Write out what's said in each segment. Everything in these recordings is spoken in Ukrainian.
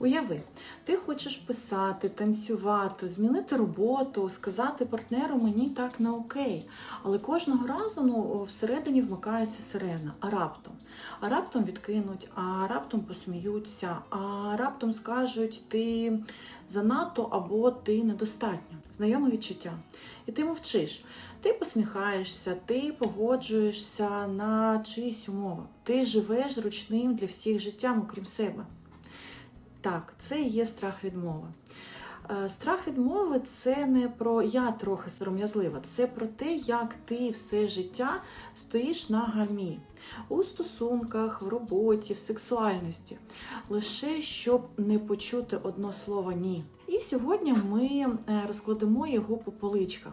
Уяви, ти хочеш писати, танцювати, змінити роботу, сказати партнеру мені так не окей. Але кожного разу ну, всередині вмикається сирена. А раптом? А раптом відкинуть, а раптом посміються, а раптом скажуть ти занадто або ти недостатньо. Знайоме відчуття. І ти мовчиш. Ти посміхаєшся, ти погоджуєшся на чиїсь умови. Ти живеш зручним для всіх життям, окрім себе. Так, це є страх відмови. Е, Страх відмови це не про я трохи сором'язлива, це про те, як ти все життя стоїш на гальмі у стосунках, в роботі, в сексуальності, лише щоб не почути одно слово ні. І сьогодні ми е, розкладемо його по поличках.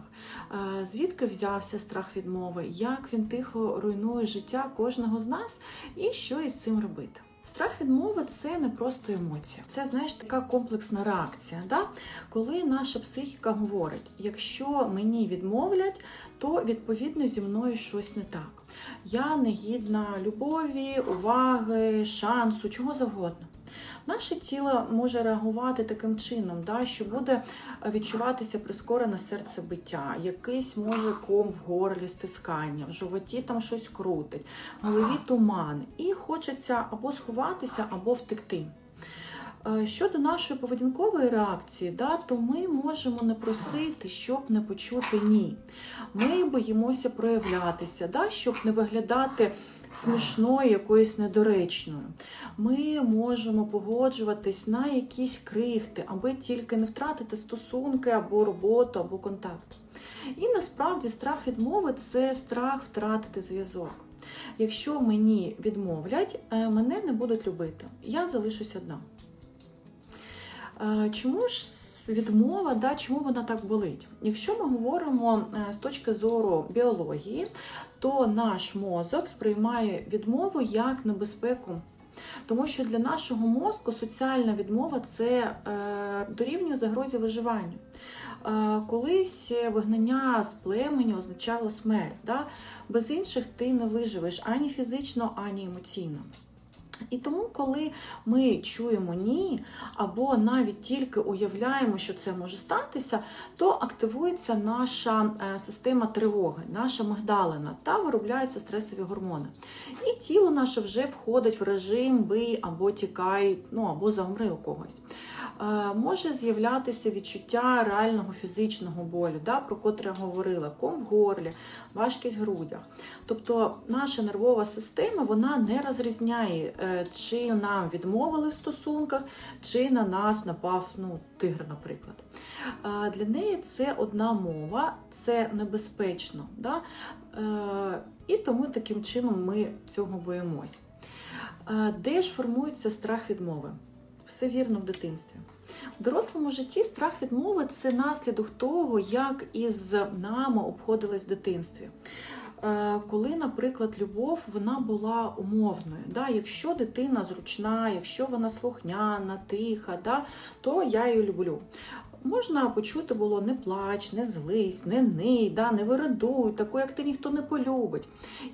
Е, Звідки взявся страх відмови, як він тихо руйнує життя кожного з нас, і що із цим робити. Страх відмови це не просто емоція, це знаєш така комплексна реакція. Да? Коли наша психіка говорить: якщо мені відмовлять, то відповідно зі мною щось не так. Я не гідна любові, уваги, шансу, чого завгодно. Наше тіло може реагувати таким чином, да, що буде відчуватися прискорене серцебиття, якийсь може ком в горлі, стискання, в животі там щось крутить, в голові туман, і хочеться або сховатися, або втекти. Е, Щодо нашої поведінкової реакції, да, то ми можемо не просити, щоб не почути ні. Ми боїмося проявлятися, да, щоб не виглядати смішною, якоюсь недоречною. Ми можемо погоджуватись на якісь крихти, аби тільки не втратити стосунки або роботу, або контакт. І насправді страх відмови це страх втратити зв'язок. Якщо мені відмовлять, е, мене не будуть любити. Я залишусь одна. Е, Чому ж відмова, да, чому вона так болить? Якщо ми говоримо е, з точки зору біології, то наш мозок сприймає відмову як небезпеку. Тому що для нашого мозку соціальна відмова це е, дорівнює загрозі виживанню. Е, колись вигнання з племені означало смерть. Да? Без інших ти не виживеш ані фізично, ані емоційно. І тому, коли ми чуємо ні, або навіть тільки уявляємо, що це може статися, то активується наша е, система тривоги, наша мигдалина та виробляються стресові гормони. І тіло наше вже входить в режим бий або тікай, ну або завмри у когось. Е, Може з'являтися відчуття реального фізичного болю, да, про котре я говорила, ком в горлі, важкість в грудях. Тобто наша нервова система вона не розрізняє, е, чи нам відмовили в стосунках, чи на нас напав ну, тигр, наприклад. Для неї це одна мова, це небезпечно. Да? Е, І тому таким чином ми цього боїмось. Де ж формується страх відмови? Все вірно в дитинстві. В дорослому житті страх відмови це наслідок того, як із нами обходились в дитинстві. Е, Коли, наприклад, любов вона була умовною. Да? Якщо дитина зручна, якщо вона слухняна, тиха, да? то я її люблю. Можна почути було не плач, не злись, не ний, да, не вирадуй, таку, як ти ніхто не полюбить.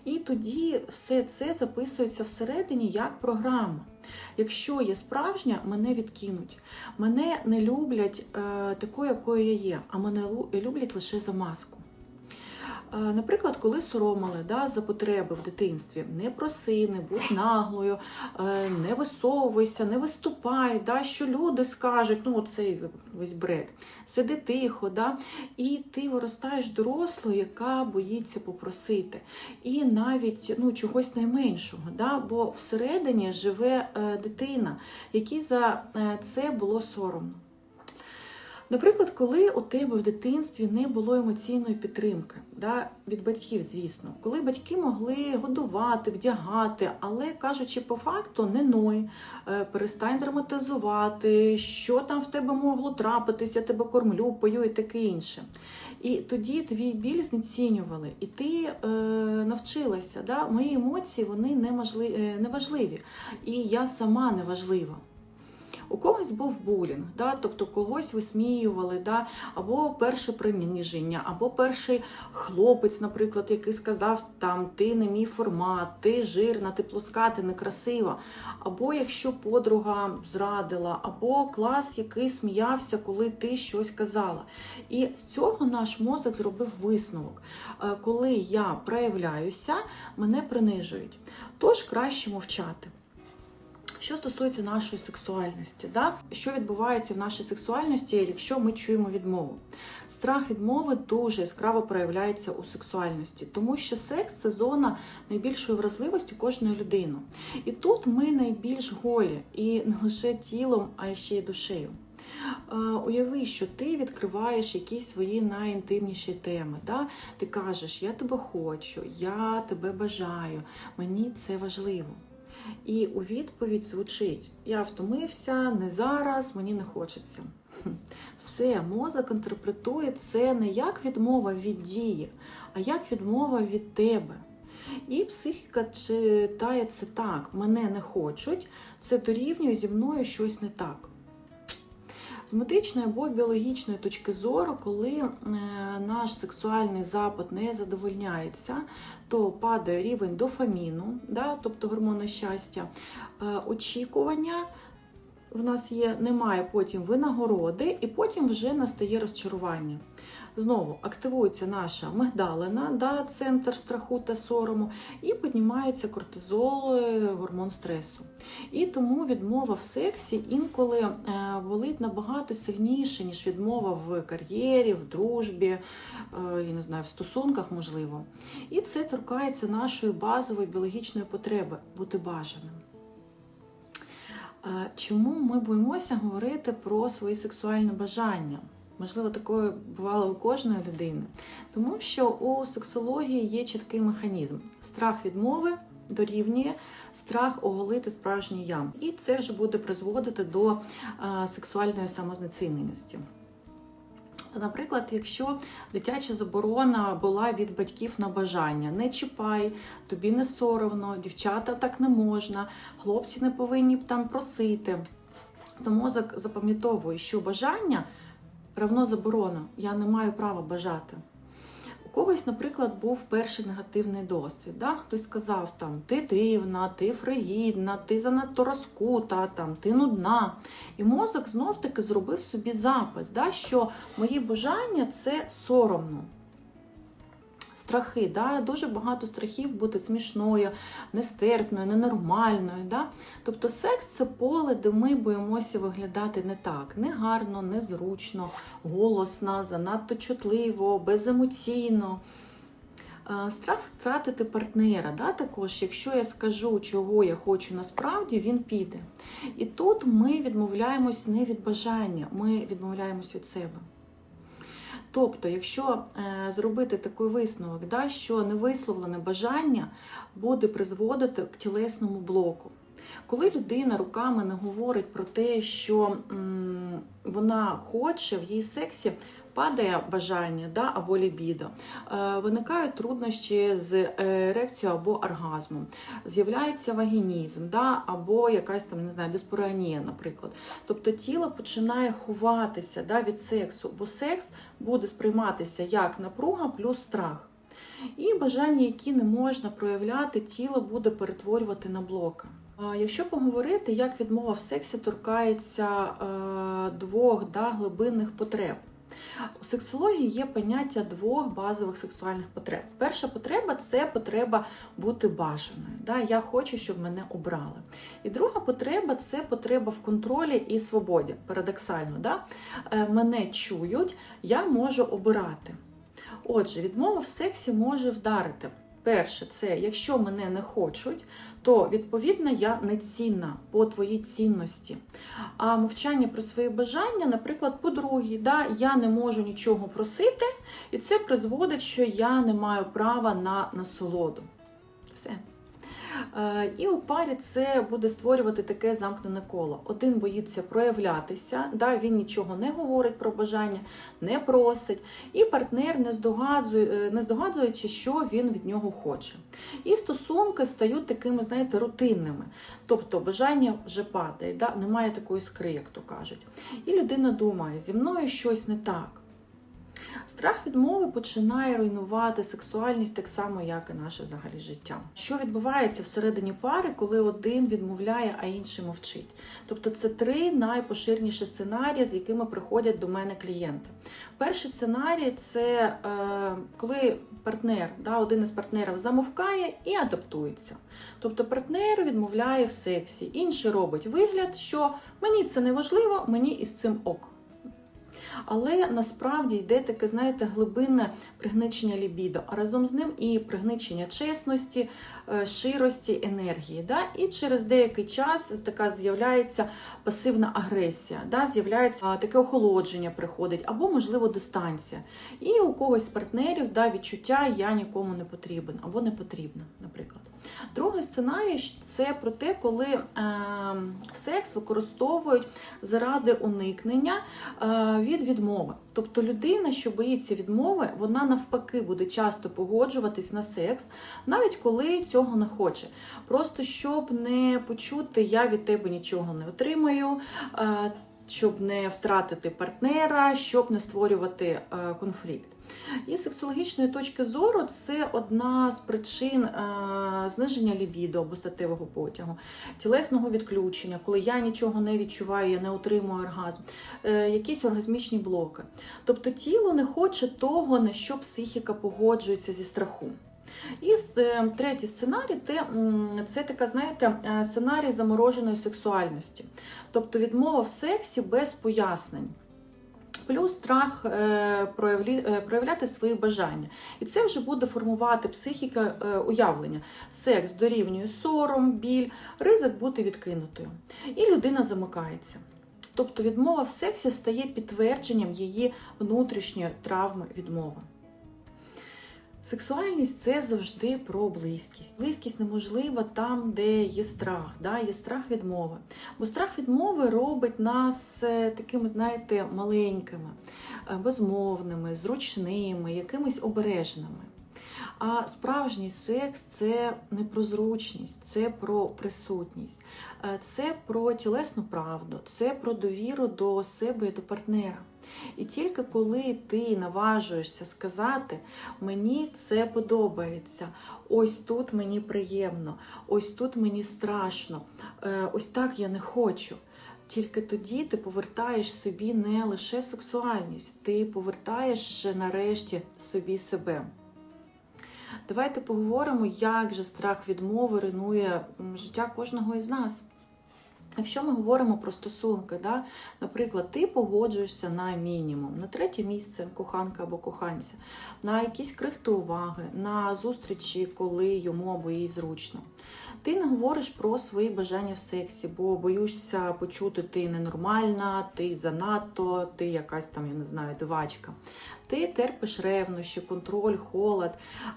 І тоді все це записується всередині як програма. Якщо є справжня, мене відкинуть. Мене не люблять е, такою, якою я є, а мене люблять лише за маску. Наприклад, коли соромили да, за потреби в дитинстві, не проси, не будь наглою, е, не висовуйся, не виступай, да, що люди скажуть, ну оцей весь бред, сиди тихо, да, і ти виростаєш дорослою, яка боїться попросити. І навіть ну, чогось найменшого, да, бо всередині живе е, дитина, якій за е, це було соромно. Наприклад, коли у тебе в дитинстві не було емоційної підтримки, да, від батьків, звісно, коли батьки могли годувати, вдягати, але кажучи по факту, не ной, е, перестань драматизувати, що там в тебе могло трапитися, я тебе кормлю, пою і таке інше. І тоді твій біль знецінювали, і ти е, навчилася. Да? Мої емоції вони неможли- е, неважливі, і я сама неважлива. У когось був булінг, да, тобто когось висміювали, да, або перше приниження, або перший хлопець, наприклад, який сказав, там ти не мій формат, ти жирна, ти плоска, ти некрасива. Або якщо подруга зрадила, або клас, який сміявся, коли ти щось казала. І з цього наш мозок зробив висновок. Е, Коли я проявляюся, мене принижують. Тож краще мовчати. Що стосується нашої сексуальності, да? що відбувається в нашій сексуальності, якщо ми чуємо відмову? Страх відмови дуже яскраво проявляється у сексуальності, тому що секс це зона найбільшої вразливості кожної людини. І тут ми найбільш голі, і не лише тілом, а ще й душею. Уяви, що ти відкриваєш якісь свої найінтимніші теми. Да? Ти кажеш, я тебе хочу, я тебе бажаю, мені це важливо. І у відповідь звучить: Я втомився, не зараз, мені не хочеться. Все, мозок інтерпретує це не як відмова від дії, а як відмова від тебе. І психіка читає це так: мене не хочуть, це дорівнює зі мною щось не так. З медичної або біологічної точки зору, коли е, наш сексуальний запит не задовольняється, то падає рівень дофаміну, да, тобто гормону щастя, е, очікування. В нас є, немає потім винагороди, і потім вже настає розчарування. Знову активується наша мигдалина, да, центр страху та сорому, і піднімається кортизол, е, гормон стресу. І тому відмова в сексі інколи е, болить набагато сильніше, ніж відмова в кар'єрі, в дружбі, е, я не знаю, в стосунках можливо. І це торкається нашої базової біологічної потреби бути бажаним. Чому ми боїмося говорити про свої сексуальні бажання? Можливо, такое бувало у кожної людини. Тому що у сексології є чіткий механізм: страх відмови дорівнює страх оголити справжнє я. І це вже буде призводити до е, сексуальної самознеціненості. Наприклад, якщо дитяча заборона була від батьків на бажання, не чіпай, тобі не соромно, дівчата так не можна, хлопці не повинні там просити, то мозок запам'ятовує, що бажання равно заборона, я не маю права бажати. У когось, наприклад, був перший негативний досвід. Да? Хтось сказав, там, ти дивна, ти фригідна, ти занадто розкута, там, ти нудна. І мозок знов-таки зробив собі запис, да? що мої бажання це соромно. Страхи, да? дуже багато страхів бути смішною, нестерпною, ненормальною. Да? Тобто секс це поле, де ми боїмося виглядати не так, негарно, незручно, голосно, занадто чутливо, беземоційно. Страх втратити партнера, да, також, якщо я скажу, чого я хочу насправді, він піде. І тут ми відмовляємось не від бажання, ми відмовляємось від себе. Тобто, якщо е, зробити такий висновок, да, що невисловлене бажання буде призводити к тілесному блоку. Коли людина руками не говорить про те, що м, вона хоче в її сексі, падає бажання да, або лібідо, е, виникають труднощі з ерекцією або оргазмом, з'являється вагінізм, да, або якась там не знаю, диспоріанія, наприклад. Тобто тіло починає ховатися да, від сексу, бо секс буде сприйматися як напруга плюс страх. І бажання, які не можна проявляти, тіло буде перетворювати на блоки. Якщо поговорити, як відмова в сексі торкається е, двох да, глибинних потреб. У сексології є поняття двох базових сексуальних потреб. Перша потреба це потреба бути бажаною. Да? Я хочу, щоб мене обрали. І друга потреба це потреба в контролі і свободі. Парадоксально, да? Е, мене чують, я можу обирати. Отже, відмова в сексі може вдарити. Перше, це якщо мене не хочуть, то відповідно я не цінна по твоїй цінності. А мовчання про свої бажання, наприклад, по-друге, да, я не можу нічого просити, і це призводить, що я не маю права на насолоду. Все. Е, І у парі це буде створювати таке замкнене коло. Один боїться проявлятися, да, він нічого не говорить про бажання, не просить, і партнер не здогадує, е, не здогадуючи, що він від нього хоче. І стосунки стають такими, знаєте, рутинними. Тобто бажання вже падає, да? немає такої скри, як то кажуть. І людина думає, зі мною щось не так. Страх відмови починає руйнувати сексуальність так само, як і наше взагалі життя. Що відбувається всередині пари, коли один відмовляє, а інший мовчить? Тобто це три найпоширеніші сценарії, з якими приходять до мене клієнти. Перший сценарій це е, коли партнер, да, один із партнерів замовкає і адаптується. Тобто партнер відмовляє в сексі, інший робить вигляд, що мені це не важливо, мені із цим ок. Але насправді йде таке, знаєте, глибинне пригничення лібідо, а разом з ним і пригничення чесності, е, ширості, енергії. Да? І через деякий час така з'являється пасивна агресія, да? з'являється таке охолодження приходить, або, можливо, дистанція. І у когось з партнерів да, відчуття я нікому не потрібен або не потрібна, наприклад. Другий сценарій це про те, коли е, секс використовують заради уникнення е, від відмови. Тобто людина, що боїться відмови, вона навпаки буде часто погоджуватись на секс, навіть коли цього не хоче. Просто щоб не почути, я від тебе нічого не отримаю. Е, щоб не втратити партнера, щоб не створювати конфлікт. І з сексологічної точки зору це одна з причин е, зниження лібіду або статевого потягу, тілесного відключення, коли я нічого не відчуваю, я не отримую оргазм, е, якісь оргазмічні блоки. Тобто тіло не хоче того, на що психіка погоджується зі страху. І е, третій сценарій це така, знаєте, сценарій замороженої сексуальності, тобто відмова в сексі без пояснень. Плюс страх е, проявляти свої бажання. І це вже буде формувати психіка уявлення. Секс дорівнює сором, біль, ризик бути відкинутою. І людина замикається. Тобто відмова в сексі стає підтвердженням її внутрішньої травми відмови. Сексуальність це завжди про близькість. Близькість неможлива там, де є страх, да? є страх відмови. Бо страх відмови робить нас е, такими, знаєте, маленькими, е, безмовними, зручними, якимись обережними. А справжній секс це не про зручність, це про присутність, е, це про тілесну правду, це про довіру до себе і до партнера. І тільки коли ти наважуєшся сказати, мені це подобається, ось тут мені приємно, ось тут мені страшно, е, ось так я не хочу. Тільки тоді ти повертаєш собі не лише сексуальність, ти повертаєш нарешті собі себе. Давайте поговоримо, як же страх відмови руйнує життя кожного із нас. Якщо ми говоримо про стосунки, да, наприклад, ти погоджуєшся на мінімум, на третє місце коханка або коханця, на якісь крихти уваги, на зустрічі, коли йому або їй зручно. Ти не говориш про свої бажання в сексі, бо боюшся почути, ти ненормальна, ти занадто, ти якась там, я не знаю, дивачка. Ти терпиш ревнощі, контроль, холод,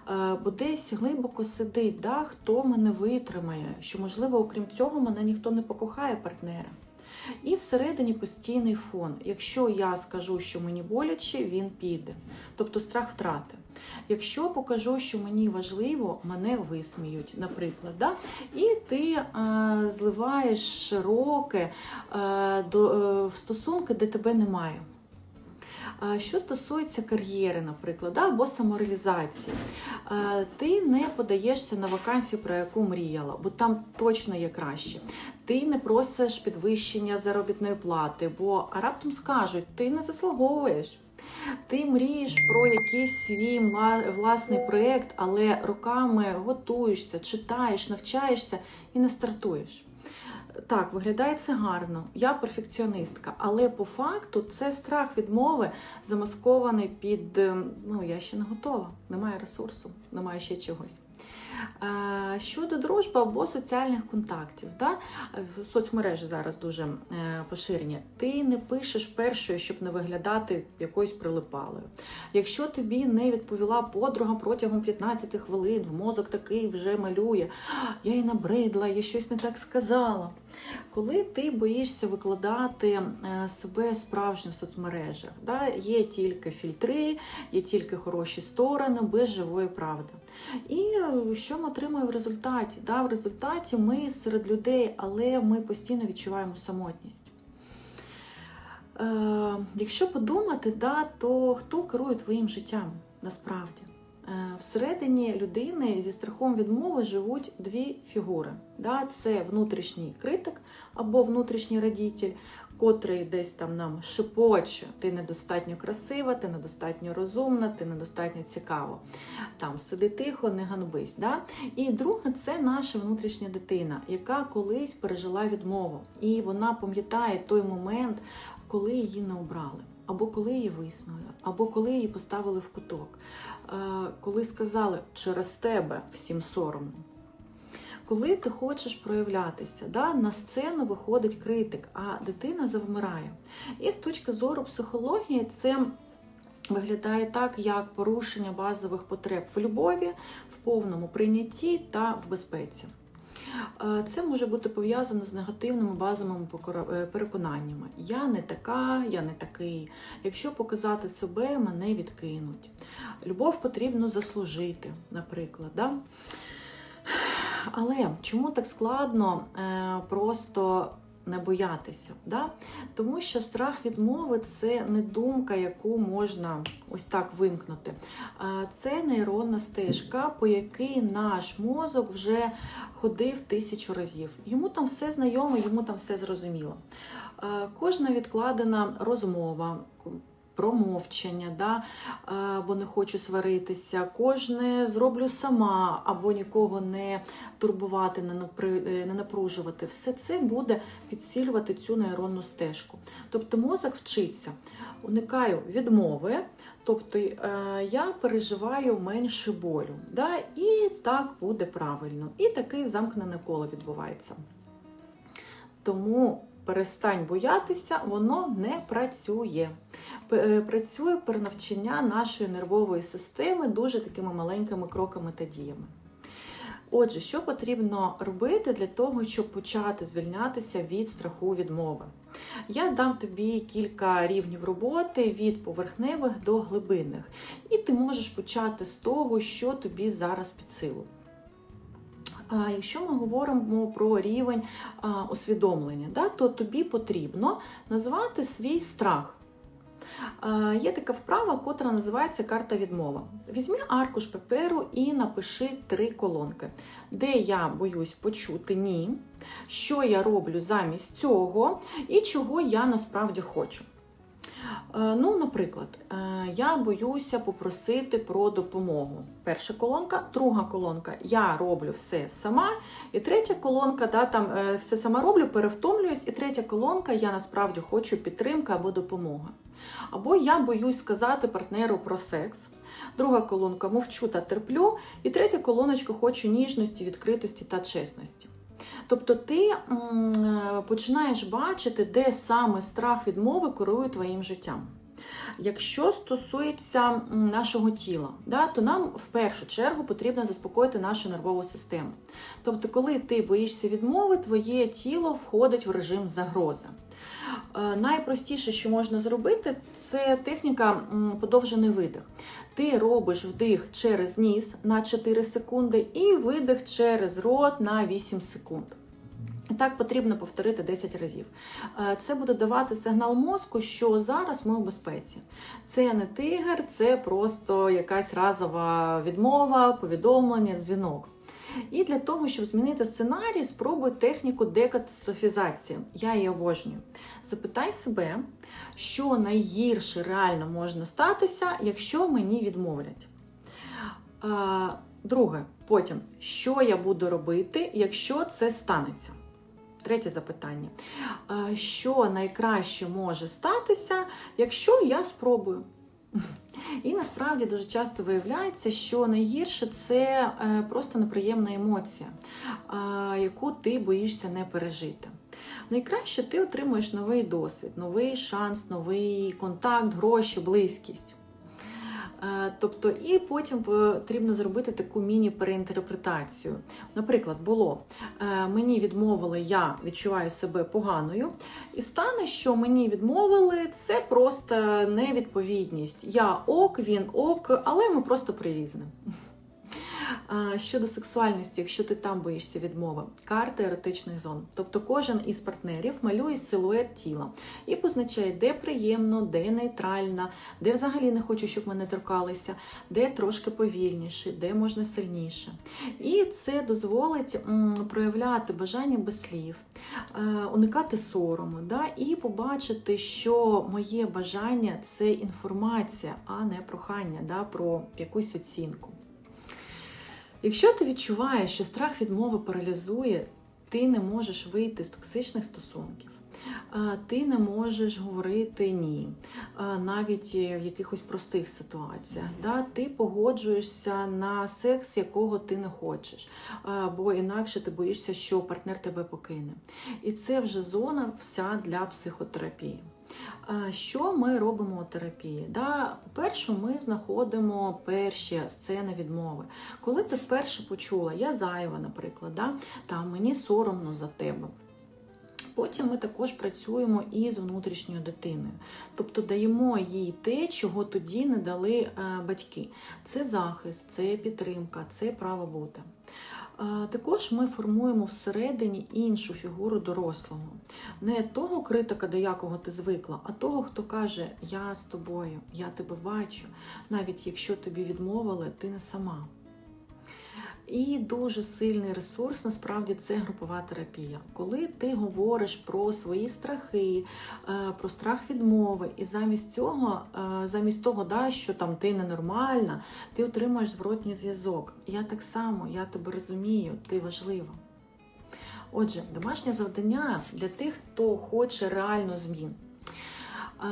е, бо десь глибоко сидить, да, хто мене витримає, що, можливо, окрім цього, мене ніхто не покохає партнера. І всередині постійний фон. Якщо я скажу, що мені боляче, він піде. Тобто страх втрати. Якщо покажу, що мені важливо, мене висміють, наприклад. Да? І ти е, зливаєш широке е, до, е, в стосунки, де тебе немає. Що стосується кар'єри, наприклад, або самореалізації, ти не подаєшся на вакансію, про яку мріяла, бо там точно є краще. Ти не просиш підвищення заробітної плати, бо раптом скажуть, ти не заслуговуєш. Ти мрієш про якийсь свій власний проєкт, але роками готуєшся, читаєш, навчаєшся і не стартуєш. Так, виглядає це гарно, я перфекціоністка, але по факту це страх відмови замаскований під ем, ну я ще не готова, немає ресурсу, немає ще чогось. Е, Щодо дружби або соціальних контактів, да? соцмережі зараз дуже е, поширені. Ти не пишеш першою, щоб не виглядати якоюсь прилипалою. Якщо тобі не відповіла подруга протягом 15 хвилин, в мозок такий вже малює, я їй набридла, я щось не так сказала. Коли ти боїшся викладати е, себе справжньо в соцмережах, да? є тільки фільтри, є тільки хороші сторони, без живої правди. І що ми отримуємо в результаті? Да, В результаті ми серед людей, але ми постійно відчуваємо самотність. Е, Якщо подумати, да, то хто керує твоїм життям насправді? Е, Всередині людини зі страхом відмови живуть дві фігури. Да? Це внутрішній критик або внутрішній радітель, котрий десь там нам шепоче, ти недостатньо красива, ти недостатньо розумна, ти недостатньо цікава. Там сиди тихо, не ганбись. Да? І друге, це наша внутрішня дитина, яка колись пережила відмову. І вона пам'ятає той момент, коли її не обрали. Або коли її виснули, або коли її поставили в куток, Е, коли сказали через тебе всім соромно. Коли ти хочеш проявлятися, да, на сцену виходить критик, а дитина завмирає. І з точки зору психології, це виглядає так, як порушення базових потреб в любові, в повному прийнятті та в безпеці. Е, Це може бути пов'язано з негативними базовими е, переконаннями. Я не така, я не такий. Якщо показати себе, мене відкинуть. Любов потрібно заслужити, наприклад. Да? Але чому так складно е, просто не боятися? Да? Тому що страх відмови це не думка, яку можна ось так вимкнути. Це нейронна стежка, по якій наш мозок вже ходив тисячу разів. Йому там все знайомо, йому там все зрозуміло. Е, Кожна відкладена розмова. Промовчання, да? е, бо не хочу сваритися, кожне зроблю сама, або нікого не турбувати, е, не напружувати. Все це буде підсилювати цю нейронну стежку. Тобто мозок вчиться, уникаю відмови, тобто е, я переживаю менше болю. Да? І так буде правильно. І таке замкнене коло відбувається. Тому перестань боятися, воно не працює. Е, Працює перенавчення нашої нервової системи дуже такими маленькими кроками та діями. Отже, що потрібно робити для того, щоб почати звільнятися від страху відмови? Я дам тобі кілька рівнів роботи від поверхневих до глибинних, і ти можеш почати з того, що тобі зараз під силу. Якщо ми говоримо про рівень усвідомлення, то тобі потрібно назвати свій страх. Є така вправа, котра називається карта відмова. Візьми аркуш паперу і напиши три колонки, де я боюсь почути ні, що я роблю замість цього і чого я насправді хочу. Е, Ну, наприклад, е, я боюся попросити про допомогу. Перша колонка, друга колонка я роблю все сама. І третя колонка, да, там е, все сама роблю, перевтомлююсь. І третя колонка я насправді хочу підтримка або допомога. Або я боюсь сказати партнеру про секс. Друга колонка мовчу та терплю. І третя колоночка хочу ніжності, відкритості та чесності. Тобто ти починаєш бачити, де саме страх відмови керує твоїм життям. Якщо стосується нашого тіла, да, то нам в першу чергу потрібно заспокоїти нашу нервову систему. Тобто, коли ти боїшся відмови, твоє тіло входить в режим загрози. Е, Найпростіше, що можна зробити, це техніка подовжений видих. Ти робиш вдих через ніс на 4 секунди і видих через рот на 8 секунд. Так потрібно повторити 10 разів. Е, Це буде давати сигнал мозку, що зараз ми у безпеці. Це не тигр, це просто якась разова відмова, повідомлення, дзвінок. І для того, щоб змінити сценарій, спробуй техніку декатастрофізації. Я її обожнюю. Запитай себе, що найгірше реально можна статися, якщо мені відмовлять. Друге, потім, що я буду робити, якщо це станеться? Третє запитання. Що найкраще може статися, якщо я спробую? І насправді дуже часто виявляється, що найгірше це е, просто неприємна емоція, е, яку ти боїшся не пережити. Найкраще ти отримуєш новий досвід, новий шанс, новий контакт, гроші, близькість. Е, Тобто, і потім потрібно зробити таку міні-переінтерпретацію. Наприклад, було е, мені відмовили, я відчуваю себе поганою, і стане, що мені відмовили, це просто невідповідність. Я ок, він ок, але ми просто прирізні. Щодо сексуальності, якщо ти там боїшся відмови, карта еротичних зон. Тобто кожен із партнерів малює силует тіла і позначає, де приємно, де нейтрально, де взагалі не хочу, щоб мене торкалися, де трошки повільніше, де можна сильніше. І це дозволить проявляти бажання без слів, е, уникати сорому, да, і побачити, що моє бажання це інформація, а не прохання да, про якусь оцінку. Якщо ти відчуваєш, що страх відмови паралізує, ти не можеш вийти з токсичних стосунків, ти не можеш говорити ні, навіть в якихось простих ситуаціях. Да? Ти погоджуєшся на секс, якого ти не хочеш, бо інакше ти боїшся, що партнер тебе покине. І це вже зона вся для психотерапії. Що ми робимо у терапії? Да, Першу ми знаходимо перші сцени відмови. Коли ти вперше почула, я зайва, наприклад, да, там мені соромно за тебе. Потім ми також працюємо із внутрішньою дитиною, тобто даємо їй те, чого тоді не дали е, батьки. Це захист, це підтримка, це право бути. Також ми формуємо всередині іншу фігуру дорослого. Не того критика, до якого ти звикла, а того, хто каже: Я з тобою, я тебе бачу, навіть якщо тобі відмовили, ти не сама. І дуже сильний ресурс насправді це групова терапія. Коли ти говориш про свої страхи, е, про страх відмови, і замість цього, е, замість того, да, що там ти ненормальна, ти отримуєш зворотній зв'язок. Я так само, я тебе розумію, ти важлива. Отже, домашнє завдання для тих, хто хоче реально змін. Е,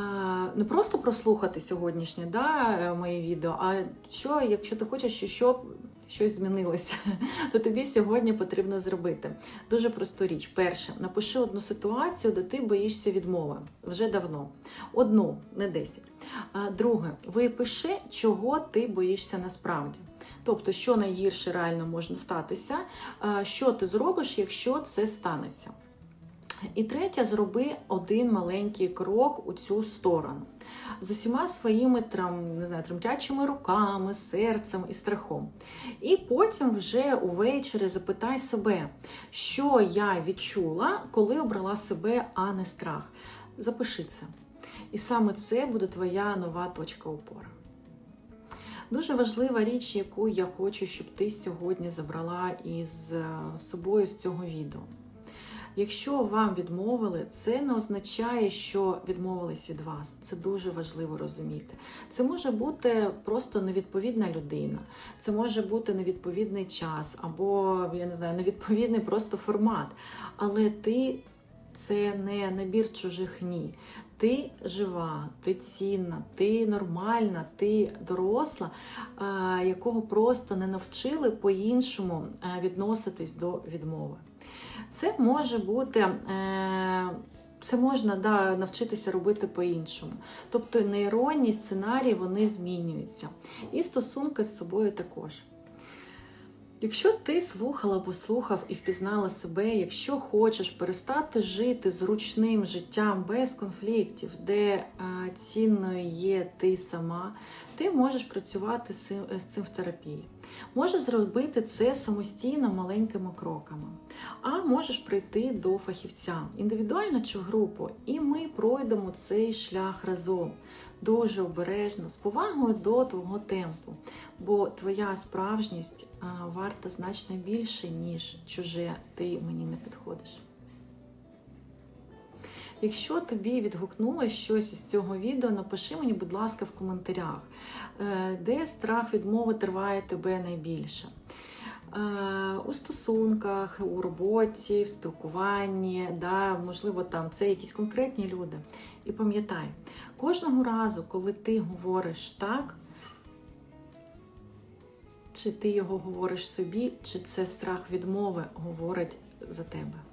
не просто прослухати сьогоднішнє да, моє відео, а що, якщо ти хочеш, що щось змінилося, то тобі сьогодні потрібно зробити. Дуже просту річ. Перше, напиши одну ситуацію, де ти боїшся відмови вже давно. Одну, не десять. Друге, випиши, чого ти боїшся насправді. Тобто, що найгірше реально може статися, що ти зробиш, якщо це станеться. І третє, зроби один маленький крок у цю сторону з усіма своїми там, не знаю, тремтячими руками, серцем і страхом. І потім вже увечері запитай себе, що я відчула, коли обрала себе, а не страх. Запиши це. І саме це буде твоя нова точка опори. Дуже важлива річ, яку я хочу, щоб ти сьогодні забрала із е, собою з цього відео. Якщо вам відмовили, це не означає, що відмовились від вас. Це дуже важливо розуміти. Це може бути просто невідповідна людина, це може бути невідповідний час, або я не знаю, невідповідний просто формат. Але ти це не набір чужих ні. Ти жива, ти цінна, ти нормальна, ти доросла, якого просто не навчили по-іншому відноситись до відмови. Це може бути. Е, це можна да, навчитися робити по-іншому. Тобто нейронні сценарії вони змінюються. І стосунки з собою також. Якщо ти слухала або слухав і впізнала себе, якщо хочеш перестати жити зручним життям без конфліктів, де цінною є ти сама, ти можеш працювати з цим в терапії. Можеш зробити це самостійно маленькими кроками, а можеш прийти до фахівця. Індивідуально чи в групу, і ми пройдемо цей шлях разом дуже обережно, з повагою до твого темпу, бо твоя справжність варта значно більше, ніж чуже ти мені не підходиш. Якщо тобі відгукнулося щось із цього відео, напиши мені, будь ласка, в коментарях, е, де страх відмови триває тебе найбільше. Е, у стосунках, у роботі, в спілкуванні, да, можливо, там це якісь конкретні люди. І пам'ятай, кожного разу, коли ти говориш так, чи ти його говориш собі, чи це страх відмови говорить за тебе.